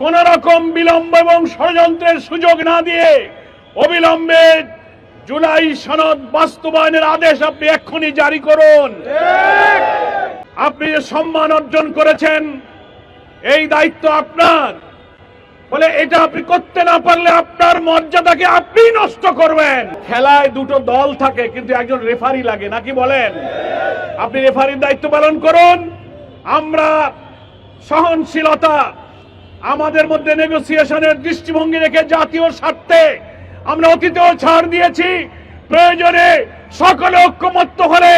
কোন রকম বিলম্ব এবং ষড়যন্ত্রের সুযোগ না দিয়ে অবিলম্বে জুলাই সনদ বাস্তবায়নের আদেশ আপনি এক্ষুনি জারি করুন। আপনি যে সম্মান অর্জন করেছেন, এই দায়িত্ব আপনার। বলে এটা আপনি করতে না পারলে আপনার মর্যাদাকে আপনি নষ্ট করবেন। খেলায় দুটো দল থাকে, কিন্তু একজন রেফারি লাগে নাকি বলেন? আপনি রেফারির দায়িত্ব পালন করুন। আমরা সহনশীলতা আমাদের মধ্যে নেগোসিয়েশনের দৃষ্টিভঙ্গি রেখে জাতীয় স্বার্থে আমরা অতীতেও ছাড় দিয়েছি। প্রয়োজনে সকলে ঐক্যমত্য হলে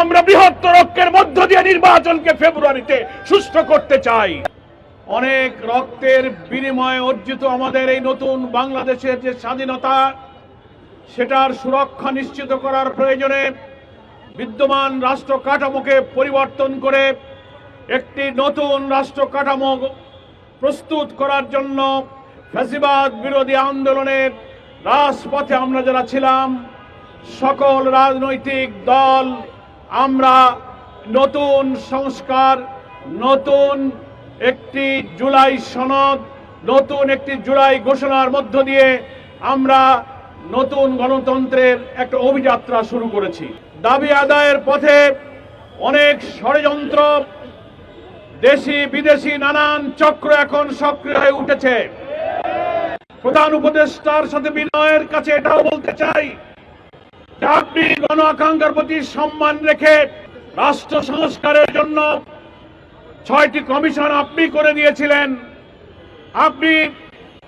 আমরা বৃহত্তর ঐক্যের মধ্য দিয়ে নির্বাচনকে ফেব্রুয়ারিতে সুস্থ করতে চাই। অনেক রক্তের বিনিময়ে অর্জিত আমাদের এই নতুন বাংলাদেশের যে স্বাধীনতা, সেটার সুরক্ষা নিশ্চিত করার প্রয়োজনে বিদ্যমান রাষ্ট্র কাঠামোকে পরিবর্তন করে একটি নতুন রাষ্ট্র কাঠামো প্রস্তুত করার জন্য ফ্যাসিবাদ বিরোধী আন্দোলনের রাজপথে আমরা যারা ছিলাম, সকল রাজনৈতিক দল, আমরা নতুন সংস্কার, নতুন একটি জুলাই সনদ, নতুন একটি জুলাই ঘোষণার মধ্য দিয়ে আমরা নতুন গণতন্ত্রের একটা অভিযাত্রা শুরু করেছি। দাবি আদায়ের পথে অনেক ষড়যন্ত্র দেশি বিদেশি নানান চক্র এখন সক্রিয় হয়ে উঠেছে। প্রধান উপদেষ্টার সাথে বিনয়ের কাছে এটাও বলতে চাই আপনি গণ আকাঙ্ক্ষার প্রতি সম্মান রেখে রাষ্ট্র সংস্কারের জন্য ছয়টি কমিশন আপনি করে দিয়েছিলেন আপনি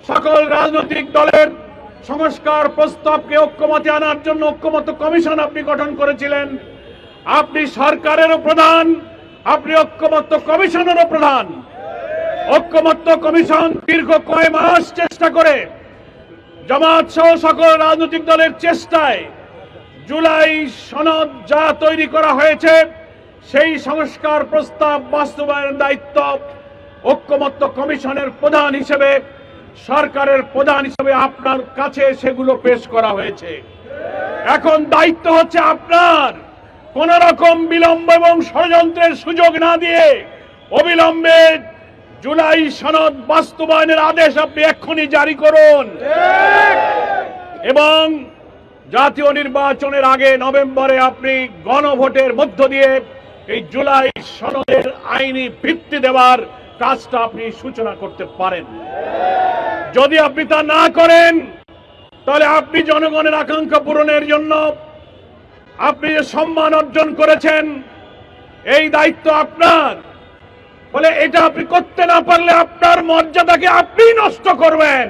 সকল রাজনৈতিক দলের সংস্কার প্রস্তাবকে ঐক্যমতে আনার জন্য ঐক্যমত কমিশন আপনি গঠন করেছিলেন। আপনি সরকারেরও প্রধান। আপনি ঐক্যমত্য কমিশনেরও প্রধান। ঐক্যমত্য কমিশন দীর্ঘ কয় মাস চেষ্টা করে জামাত সহ সকল রাজনৈতিক দলের চেষ্টায় জুলাই সনদ যা তৈরি করা হয়েছে, সেই সংস্কার প্রস্তাব বাস্তবায়নের দায়িত্ব ঐক্যমত্য কমিশনের প্রধান হিসেবে, সরকারের প্রধান হিসেবে আপনার কাছে সেগুলো পেশ করা হয়েছে। এখন দায়িত্ব হচ্ছে আপনার। কোন রকম বিলম্ব এবং ষড়যন্ত্রের সুযোগ না দিয়ে অবিলম্বে জুলাই সনদ বাস্তবায়নের আদেশ আপনি এক্ষুনি জারি করুন। এবং জাতীয় নির্বাচনের আগে নভেম্বরে আপনি গণভোটের মধ্য দিয়ে এই জুলাই সনদের আইনি ভিত্তি দেওয়ার কাজটা আপনি সূচনা করতে পারেন। যদি আপনি তা না করেন, তাহলে আপনি জনগণের আকাঙ্ক্ষা পূরণের জন্য আপনি যে সম্মান অর্জন করেছেন, এই দায়িত্ব আপনার। বলে এটা আপনি করতে না পারলে আপনার মর্যাদাকে আপনি নষ্ট করবেন।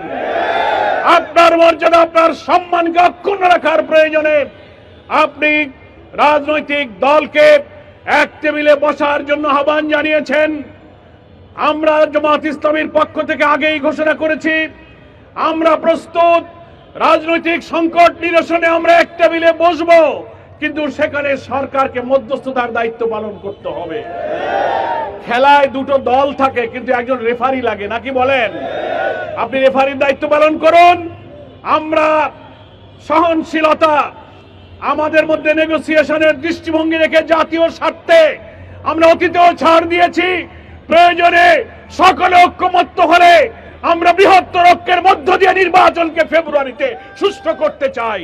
আপনার মর্যাদা, আপনার সম্মানকে অক্ষুণ্ণ রাখার প্রয়োজনে আপনি রাজনৈতিক দলকে এক টেবিলে বসার জন্য আহ্বান জানিয়েছেন। আমরা জামাত ইসলামীর পক্ষ থেকে আগেই ঘোষণা করেছি, আমরা প্রস্তুত, রাজনৈতিক সংকট নিরসনে আমরা এক টেবিলে বসবো। কিন্তু সেখানে সরকারকে মধ্যস্থতার দায়িত্ব পালন করতে হবে। খেলায় দুটো দল থাকে, কিন্তু একজন রেফারি লাগে, নাকি বলেন? আপনি রেফারির দায়িত্ব পালন করুন। আমরা সহনশীলতা, আমাদের মধ্যে নেগোসিয়েশনের দৃষ্টিভঙ্গি রেখে জাতীয় স্বার্থে আমরা অতীতেও ছাড় দিয়েছি। প্রয়োজনে সকলে ঐক্যমত্য হলে আমরা বৃহত্তর ঐক্যের মধ্য দিয়ে নির্বাচনকে ফেব্রুয়ারিতে সুস্থ করতে চাই।